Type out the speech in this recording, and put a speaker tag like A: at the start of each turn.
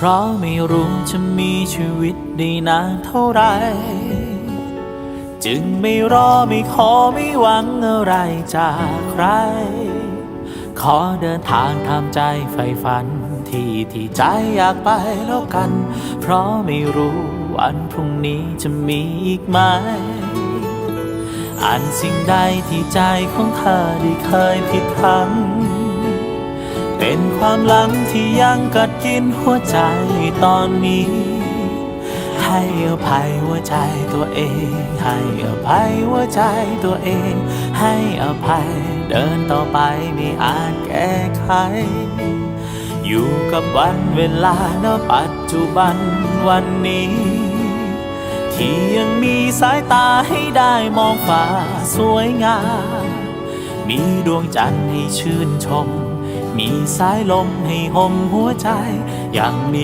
A: เพราะไม่รู้จะมีชีวิตได้นานเท่าไร จึงไม่รอไม่ขอไม่หวังอะไรจากใคร ขอเดินทางทำใจใฝ่ฝัน ที่ที่ใจอยากไปแล้วกัน เพราะไม่รู้วันพรุ่งนี้จะมีอีกไหมอ่านสิ่งใดที่ใจของเธอได้เคยผิดพลัง เป็นความหลังที่ยังกัดกินหัวใจตอนนี้ ให้อภัยหัวใจตัวเอง ให้อภัยหัวใจตัวเอง ให้อภัยเดินต่อไปไม่อาจแก้ไข อยู่กับวันเวลาณปัจจุบันวันนี้ ที่ยังมีสายตาให้ได้มองฟ้าสวยงามมีดวงจันทร์ให้ชื่นชม มีสายลมให้ห่มหัวใจ ยังมี